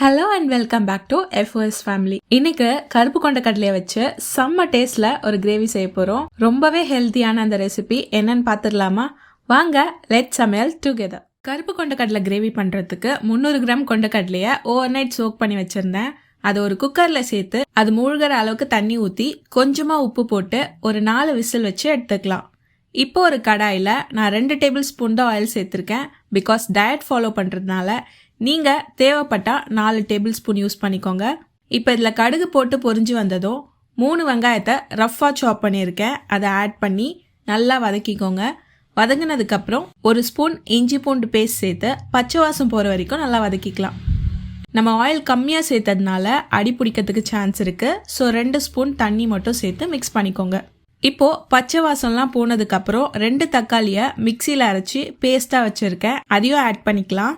Hello and welcome back to FOS family இன்னைக்கு கருப்பு கொண்ட கடலையை வச்சு செம்ம டேஸ்ட்ல ஒரு கிரேவி செய்ய போறோம். ரொம்பவே ஹெல்த்தியான அந்த ரெசிபி என்னன்னு பார்த்துடலாமா? வாங்க லெட் சமையல் டுகெதர் கருப்பு கொண்ட கடலை கிரேவி பண்றதுக்கு முந்நூறு கிராம் கொண்ட கடலையை ஓவர் நைட் சோக் பண்ணி வச்சிருந்தேன். அதை ஒரு குக்கர்ல சேர்த்து அது மூழ்கிற அளவுக்கு தண்ணி ஊற்றி கொஞ்சமா உப்பு போட்டு ஒரு நாலு விசில் வச்சு எடுத்துக்கலாம். இப்போ ஒரு கடாயில் நான் ரெண்டு டேபிள் ஸ்பூன் தான் ஆயில் சேர்த்துருக்கேன். பிகாஸ் டயட் ஃபாலோ பண்ணுறதுனால நீங்கள் தேவைப்பட்டால் நாலு டேபிள் ஸ்பூன் யூஸ் பண்ணிக்கோங்க. இப்போ இதில் கடுகு போட்டு பொறிஞ்சு வந்ததும் மூணு வெங்காயத்தை ரஃப்பாக சாப் பண்ணியிருக்கேன். அதை ஆட் பண்ணி நல்லா வதக்கிக்கோங்க. வதங்கினதுக்கப்புறம் ஒரு ஸ்பூன் இஞ்சி பூண்டு பேஸ்ட் சேர்த்து பச்சை வாசம் போகிற வரைக்கும் நல்லா வதக்கிக்கலாம். நம்ம ஆயில் கம்மியாக சேர்த்ததுனால அடி பிடிக்கிறதுக்கு சான்ஸ் இருக்குது ஸோ ரெண்டு ஸ்பூன் தண்ணி மட்டும் சேர்த்து மிக்ஸ் பண்ணிக்கோங்க. இப்போது பச்சை வாசம்லாம் போனதுக்கப்புறம் ரெண்டு தக்காளியை மிக்சியில் அரைச்சி பேஸ்ட்டாக வச்சுருக்கேன். அதையும் ஆட் பண்ணிக்கலாம்.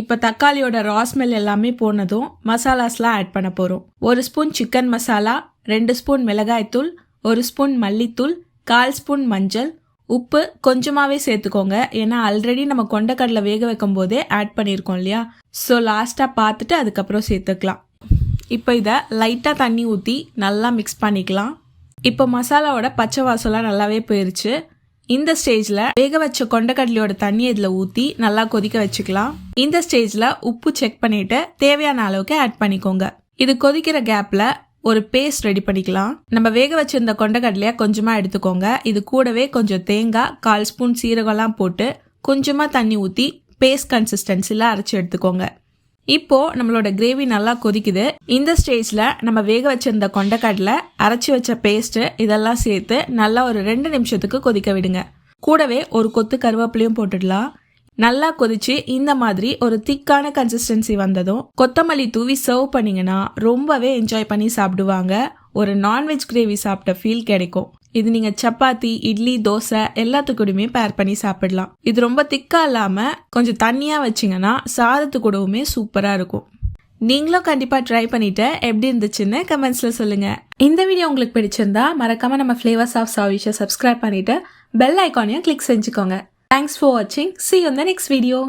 இப்போ தக்காளியோட ராஸ்மெல் எல்லாமே போனதும் மசாலாஸ்லாம் ஆட் பண்ண போகிறோம் ஒரு ஸ்பூன் சிக்கன் மசாலா ரெண்டு ஸ்பூன் மிளகாய்த்தூள் ஒரு ஸ்பூன் மல்லித்தூள் கால் ஸ்பூன் மஞ்சள். உப்பு கொஞ்சமாகவே சேர்த்துக்கோங்க. ஏன்னா ஆல்ரெடி நம்ம கொண்டக்கடலை வேக வைக்கும் போதே ஆட் பண்ணியிருக்கோம் இல்லையா? ஸோ லாஸ்ட்டாக பார்த்துட்டு அதுக்கப்புறம் சேர்த்துக்கலாம். இப்போ இதை லைட்டாக தண்ணி ஊற்றி நல்லா மிக்ஸ் பண்ணிக்கலாம். இப்போ மசாலாவோட பச்சை வாசலாம் நல்லாவே போயிருச்சு. இந்த ஸ்டேஜ்ல வேக வச்ச கொண்டக்கடலையோட தண்ணி இதுல ஊத்தி நல்லா கொதிக்க வச்சுக்கலாம். இந்த ஸ்டேஜ்ல உப்பு செக் பண்ணிட்டு தேவையான அளவுக்கு ஆட் பண்ணிக்கோங்க. இது கொதிக்கிற கேப்ல ஒரு பேஸ்ட் ரெடி பண்ணிக்கலாம். நம்ம வேக வச்சிருந்த கொண்டக்கடலைய கொஞ்சமா எடுத்துக்கோங்க. இது கூடவே கொஞ்சம் தேங்காய் கால் ஸ்பூன் சீரகம்லாம் போட்டு கொஞ்சமா தண்ணி ஊத்தி பேஸ்ட் கன்சிஸ்டன்சில அரைச்சி எடுத்துக்கோங்க. இப்போ நம்மளோட கிரேவி நல்லா கொதிக்குது. இந்த ஸ்டேஜ்ல நம்ம வேக வச்சிருந்த கொண்டக்கடலை அரைச்சி வச்ச பேஸ்ட் இதெல்லாம் சேர்த்து நல்லா ஒரு ரெண்டு நிமிஷத்துக்கு கொதிக்க விடுங்க. கூடவே ஒரு கொத்து கருவேப்பிலையும் போட்டுடலாம். நல்லா கொதிச்சு இந்த மாதிரி ஒரு திக்கான கன்சிஸ்டன்சி வந்ததும் கொத்தமல்லி தூவி சர்வ் பண்ணீங்கன்னா ரொம்பவே என்ஜாய் பண்ணி சாப்பிடுவாங்க. ஒரு நான்வெஜ் கிரேவி சாப்பிட்ட ஃபீல் கிடைக்கும். இது நீங்க சப்பாத்தி இட்லி தோசை எல்லாத்துக்கூடயுமே பேர் பண்ணி சாப்பிடலாம். இது ரொம்ப திக்கா இல்லாம கொஞ்சம் தண்ணியா வச்சிங்கன்னா சாதத்து கூடவுமே சூப்பரா இருக்கும். நீங்களும் கண்டிப்பா ட்ரை பண்ணிட்டு எப்படி இருந்துச்சுன்னு கமெண்ட்ஸ்ல சொல்லுங்க. இந்த வீடியோ உங்களுக்கு பிடிச்சிருந்தா மறக்காம நம்ம ஃபிளேவர்ஸ் ஆஃப் சாவிஷை சப்ஸ்கிரைப் பண்ணிட்டு பெல் ஐக்கானையும் கிளிக் செஞ்சுக்கோங்க. தேங்க்ஸ் ஃபார் வாட்சிங் சி இந்த நெக்ஸ்ட் வீடியோ